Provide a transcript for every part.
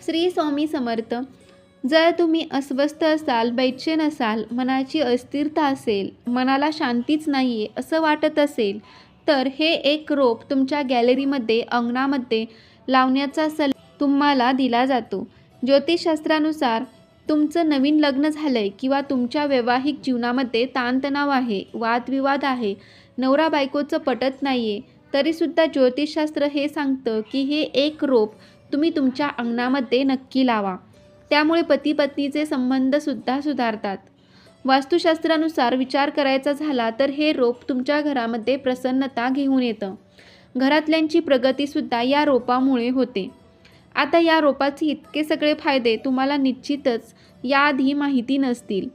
श्री स्वामी समर्थ जर तुम्ही अस्वस्थ असाल बैचेन असाल मनाची अस्थिरता असेल मनाला शांतीच नाही आहे असं वाटत असेल तर हे एक रोप तुमच्या गॅलरीमध्ये अंगणामध्ये लावण्याचा सल्ला तुम्हाला दिला जातो. ज्योतिषशास्त्रानुसार तुमचं नवीन लग्न झालं आहे किंवा तुमच्या वैवाहिक जीवनामध्ये ताणतणाव आहे वादविवाद आहे नवरा बायकोचं पटत नाही आहे तरीसुद्धा ज्योतिषशास्त्र हे सांगतं की हे एक रोप तुम्ही तुमच्या अंगणामध्ये नक्की लावा. त्यामुळे पती पत्नीचे संबंधसुद्धा सुधारतात. वास्तुशास्त्रानुसार विचार करायचा झाला तर हे रोप तुमच्या घरामध्ये प्रसन्नता घेऊन येतं. घरातल्यांची प्रगतीसुद्धा या रोपामुळे होते. आता या रोपाचे इतके सगळे फायदे तुम्हाला निश्चितच याआधी माहिती नसतील.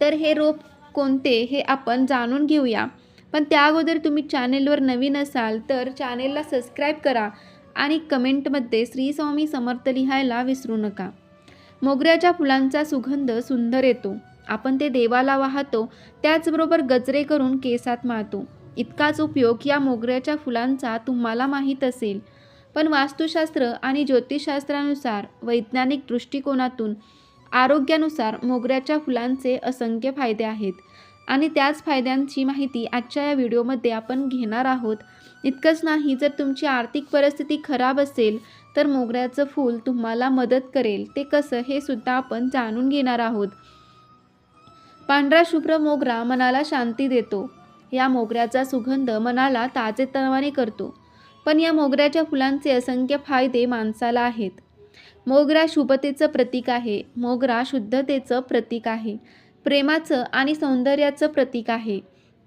तर हे रोप कोणते हे आपण जाणून घेऊया. पण त्या अगोदर तुम्ही चॅनेलवर नवीन असाल तर चॅनेलला सबस्क्राईब करा. आणि कमेंटमध्ये श्री स्वामी समर्थ लिहायला विसरू नका. मोगऱ्याच्या फुलांचा सुगंध सुंदर येतो. आपण ते देवाला वाहतो त्याचबरोबर गजरे करून केसात मारतो इतकाच उपयोग या मोगऱ्याच्या फुलांचा तुम्हाला माहीत असेल. पण वास्तुशास्त्र आणि ज्योतिषशास्त्रानुसार वैज्ञानिक दृष्टिकोनातून आरोग्यानुसार मोगऱ्याच्या फुलांचे असंख्य फायदे आहेत. आणि त्याच फायद्यांची माहिती आजच्या या व्हिडिओमध्ये आपण घेणार आहोत. इतकंच नाही जर तुमची आर्थिक परिस्थिती खराब असेल तर मोगऱ्याचं फूल तुम्हाला मदत करेल. ते कसं हे सुद्धा आपण जाणून घेणार आहोत. पांढरा शुभ्र मोगरा मनाला शांती देतो. या मोगऱ्याचा सुगंध मनाला ताजेतवाने करतो. पण या मोगऱ्याच्या फुलांचे असंख्य फायदे माणसाला आहेत. मोगरा शुभतेचं प्रतीक आहे. मोगरा शुद्धतेचं प्रतीक आहे. प्रेमाचं आणि सौंदर्याचं प्रतीक आहे.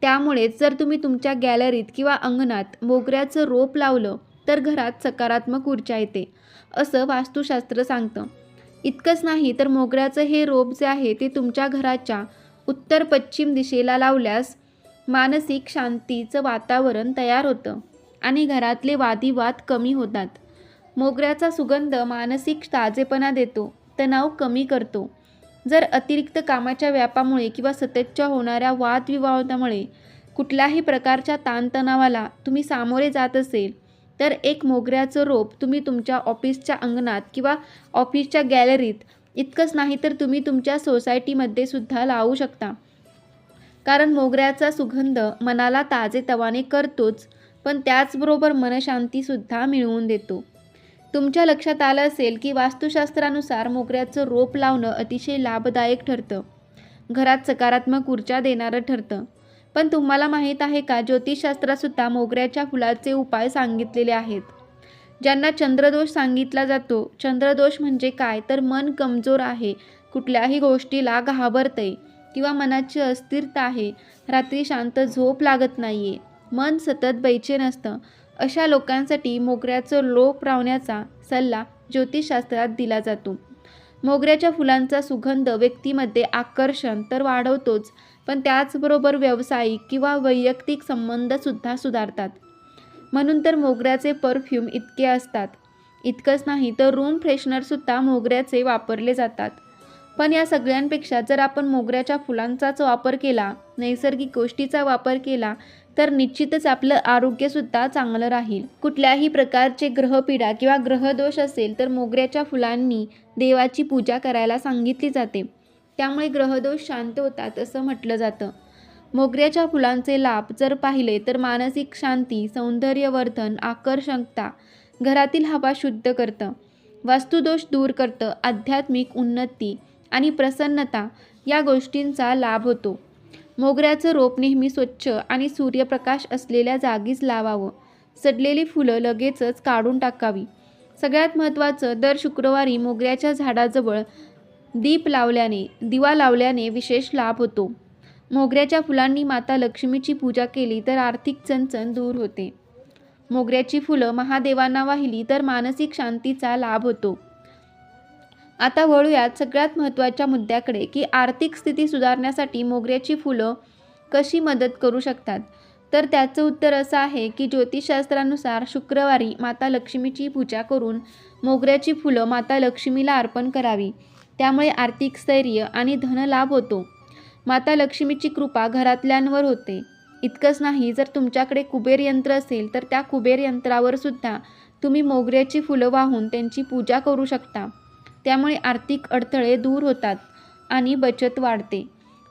त्यामुळेच जर तुम्ही तुमच्या गॅलरीत किंवा अंगणात मोगऱ्याचं रोप लावलं तर घरात सकारात्मक ऊर्जा येते असं वास्तुशास्त्र सांगतं. इतकंच नाही तर मोगऱ्याचं हे रोप जे आहे ते तुमच्या घराच्या उत्तर पश्चिम दिशेला लावल्यास मानसिक शांतीचं वातावरण तयार होतं आणि घरातले वादिवाद कमी होतात. मोगऱ्याचा सुगंध मानसिक ताजेपणा देतो तणाव कमी करतो जर अतिरिक्त कामाच्या व्यापामुळे किंवा सततच्या होणाऱ्या वादविवादामुळे कुठल्याही प्रकारच्या ताणतणावाला तुम्ही सामोरे जात असेल तर एक मोगऱ्याचं रोप तुम्ही तुमच्या ऑफिसच्या अंगणात किंवा ऑफिसच्या गॅलरीत इतकंच नाही तर तुम्ही तुमच्या सोसायटीमध्ये सुद्धा लावू शकता. कारण मोगऱ्याचा सुगंध मनाला ताजेतवाने करतोच पण त्याचबरोबर मनशांतीसुद्धा मिळवून देतो. तुमच्या लक्षात आलं असेल की वास्तुशास्त्रानुसार मोगऱ्याचं रोप लावणं अतिशय लाभदायक ठरतं. घरात सकारात्मक ऊर्जा देणारं ठरतं. पण तुम्हाला माहीत आहे का ज्योतिषशास्त्रातसुद्धा मोगऱ्याच्या फुलाचे उपाय सांगितलेले आहेत. ज्यांना चंद्रदोष सांगितला जातो चंद्रदोष म्हणजे काय? तर मन कमजोर आहे कुठल्याही गोष्टीला घाबरतंय किंवा मनाची अस्थिरता आहे रात्री शांत झोप लागत नाही आहे मन सतत बैचेन असतं. अशा लोकांसाठी मोगऱ्याचं लोप रावण्याचा सल्ला ज्योतिषशास्त्रात दिला जातो. मोगऱ्याच्या फुलांचा सुगंध व्यक्तीमध्ये आकर्षण तर वाढवतोच पण त्याचबरोबर व्यावसायिक किंवा वैयक्तिक संबंधसुद्धा सुधारतात. म्हणून तर मोगऱ्याचे परफ्यूम इतके असतात. इतकंच नाही तर रूम फ्रेशनरसुद्धा मोगऱ्याचे वापरले जातात. पण या सगळ्यांपेक्षा जर आपण मोगऱ्याच्या फुलांचाच वापर केला नैसर्गिक गोष्टीचा वापर केला तर निश्चितच आपलं आरोग्यसुद्धा चांगलं राहील. कुठल्याही प्रकारचे ग्रहपीडा किंवा ग्रहदोष असेल तर मोगऱ्याच्या फुलांनी देवाची पूजा करायला सांगितली जाते. त्यामुळे ग्रहदोष शांत होतात असं म्हटलं जातं. मोगऱ्याच्या फुलांचे लाभ जर पाहिले तर मानसिक शांती सौंदर्यवर्धन आकर्षकता घरातील हवा शुद्ध करतं. वास्तुदोष दूर करतं आध्यात्मिक उन्नती आणि प्रसन्नता या गोष्टींचा लाभ होतो. मोगऱ्याचं रोप नेहमी स्वच्छ आणि सूर्यप्रकाश असलेल्या जागीच लावावं. सडलेली फुलं लगेचच काढून टाकावी. सगळ्यात महत्त्वाचं दर शुक्रवारी मोगऱ्याच्या झाडाजवळ दीप लावल्याने दिवा लावल्याने विशेष लाभ होतो. मोगऱ्याच्या फुलांनी माता लक्ष्मीची पूजा केली तर आर्थिक चणचण दूर होते. मोगऱ्याची फुलं महादेवांना वाहिली तर मानसिक शांतीचा लाभ होतो. आता वळूयात सगळ्यात महत्त्वाच्या मुद्द्याकडे की आर्थिक स्थिती सुधारण्यासाठी मोगऱ्याची फुलं कशी मदत करू शकतात? तर त्याचं उत्तर असं आहे की ज्योतिषशास्त्रानुसार शुक्रवारी माता लक्ष्मीची पूजा करून मोगऱ्याची फुलं माता लक्ष्मीला अर्पण करावी. त्यामुळे आर्थिक स्थैर्य आणि धनलाभ होतो. माता लक्ष्मीची कृपा घरातल्यांवर होते. इतकंच नाही जर तुमच्याकडे कुबेर यंत्र असेल तर त्या कुबेर यंत्रावर सुद्धा तुम्ही मोगऱ्याची फुलं वाहून त्यांची पूजा करू शकता. त्यामुळे आर्थिक अडथळे दूर होतात आणि बचत वाढते.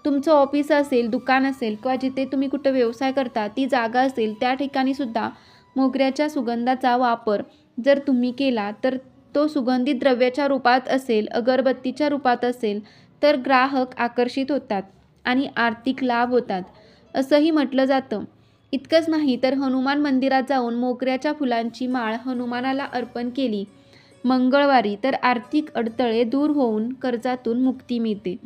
तुमचं ऑफिस असेल दुकान असेल किंवा जिथे तुम्ही कुठं व्यवसाय करता ती जागा असेल त्या ठिकाणी सुद्धा मोगऱ्याच्या सुगंधाचा वापर जर तुम्ही केला तर तो सुगंधित द्रव्याच्या रूपात असेल अगरबत्तीच्या रूपात असेल तर ग्राहक आकर्षित होतात आणि आर्थिक लाभ होतात. असंही म्हटलं जातं. इतकंच नाही तर हनुमान मंदिरात जाऊन मोगऱ्याच्या फुलांची माळ हनुमानाला अर्पण केली मंगळवारी तर आर्थिक अडथळे दूर होऊन कर्जातून मुक्ती मिळते.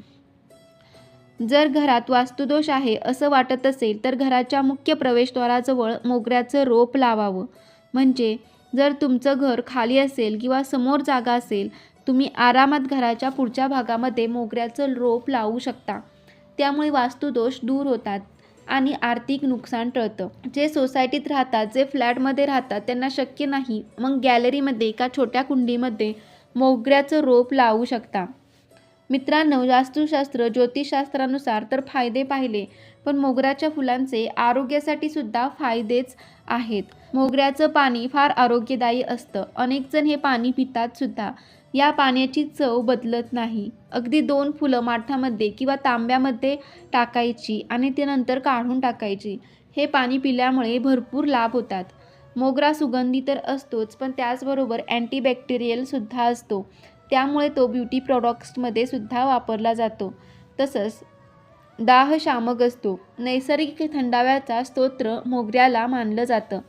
जर घरात वास्तुदोष आहे असं वाटत असेल तर घराच्या मुख्य प्रवेशद्वाराजवळ मोगऱ्याचं रोप लावावं. म्हणजे जर तुमचं घर खाली असेल किंवा समोर जागा असेल तुम्ही आरामात घराच्या पुढच्या भागामध्ये मोगऱ्याचं रोप लावू शकता. त्यामुळे वास्तुदोष दूर होतात. आणि आर्थिक नुकसान टळतं. जे सोसायटीत राहतात जे फ्लॅटमध्ये राहतात त्यांना शक्य नाही. मग गॅलरीमध्ये एका छोट्या कुंडीमध्ये मोगऱ्याचं रोप लावू शकता. मित्रांनो वास्तुशास्त्र ज्योतिषशास्त्रानुसार तर फायदे पाहिले पण मोगऱ्याच्या फुलांचे आरोग्यासाठी सुद्धा फायदेच आहेत. मोगऱ्याचं पाणी फार आरोग्यदायी असतं. अनेकजण हे पाणी पितात सुद्धा. या पाण्याची चव बदलत नाही. अगदी दोन फुलं माठामध्ये किंवा तांब्यामध्ये टाकायची आणि ते नंतर काढून टाकायची. हे पाणी पिल्यामुळे भरपूर लाभ होतात. मोगरा सुगंधी तर असतोच पण त्याचबरोबर अँटीबॅक्टेरियलसुद्धा असतो. त्यामुळे तो ब्युटी प्रॉडक्ट्समध्ये सुद्धा वापरला जातो. तसंच दाहशामक असतो. नैसर्गिक थंडाव्याचा स्तोत्र मोगऱ्याला मानलं जातं.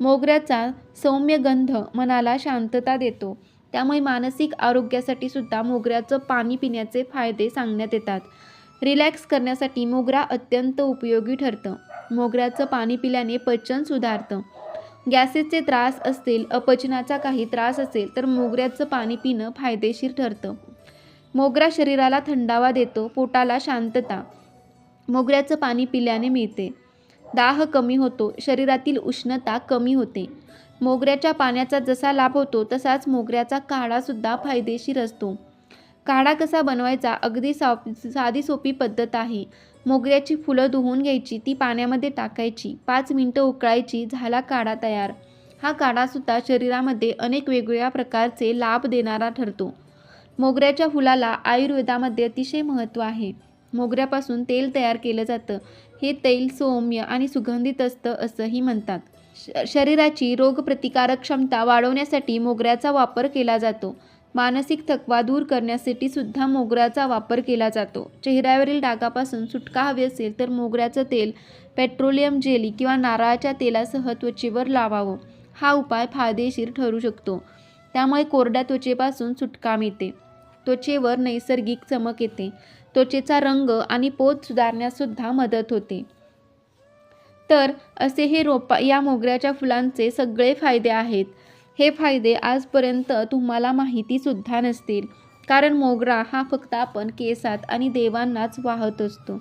मोगऱ्याचा सौम्य गंध मनाला शांतता देतो. त्यामुळे मानसिक आरोग्यासाठी सुद्धा मोगऱ्याचं पाणी पिण्याचे फायदे सांगण्यात येतात. रिलॅक्स करण्यासाठी मोगरा अत्यंत उपयोगी ठरतं. मोगऱ्याचं पाणी पिल्याने पचन सुधारतं. गॅसेसचे त्रास असतील अपचनाचा काही त्रास असेल तर मोगऱ्याचं पाणी पिणं फायदेशीर ठरतं. मोगरा शरीराला थंडावा देतो पोटाला शांतता. मोगऱ्याचं पाणी पिल्याने मिळते. दाह कमी होतो शरीरातील उष्णता कमी होते. मोगऱ्याच्या पाण्याचा जसा लाभ होतो तसाच मोगऱ्याचा काढासुद्धा फायदेशीर असतो. काढा कसा बनवायचा अगदी सा साधी सोपी पद्धत आहे. मोगऱ्याची फुलं धुवून घ्यायची ती पाण्यामध्ये टाकायची पाच मिनटं उकळायची झाला काढा तयार. हा काढासुद्धा शरीरामध्ये अनेक वेगवेगळ्या प्रकारचे लाभ देणारा ठरतो. मोगऱ्याच्या फुलाला आयुर्वेदामध्ये अतिशय महत्त्व आहे. मोगऱ्यापासून तेल तयार केलं जातं. हे तेल सौम्य आणि सुगंधित असतं असंही म्हणतात. शरीराची रोगप्रतिकारक क्षमता वाढवण्यासाठी मोगऱ्याचा वापर केला जातो. मानसिक थकवा दूर करण्यासाठी सुद्धा मोगऱ्याचा वापर केला जातो. चेहऱ्यावरील डागापासून सुटका हवी असेल तर मोगऱ्याचं तेल पेट्रोलियम जेली किंवा नारळाच्या तेलासह त्वचेवर लावावं. हा उपाय फायदेशीर ठरू शकतो. त्यामुळे कोरड्या त्वचेपासून सुटका मिळते. त्वचेवर नैसर्गिक चमक येते. त्वचेचा रंग आणि पोत सुधारण्यासुद्धा मदत होते. तर असे हे रोपा या मोगऱ्याच्या फुलांचे सगळे फायदे आहेत. हे फायदे आजपर्यंत तुम्हाला माहितीसुद्धा नसतील. कारण मोगरा हा फक्त आपण केसात आणि देवांनाच वाहत असतो.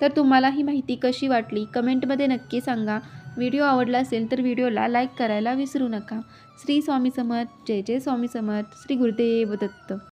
तर तुम्हाला ही माहिती कशी वाटली कमेंटमध्ये नक्की सांगा. व्हिडिओ आवडला असेल तर व्हिडिओला लाईक करायला विसरू नका. श्री स्वामी समर्थ जय जय स्वामी समर्थ श्री गुरुदेव दत्त.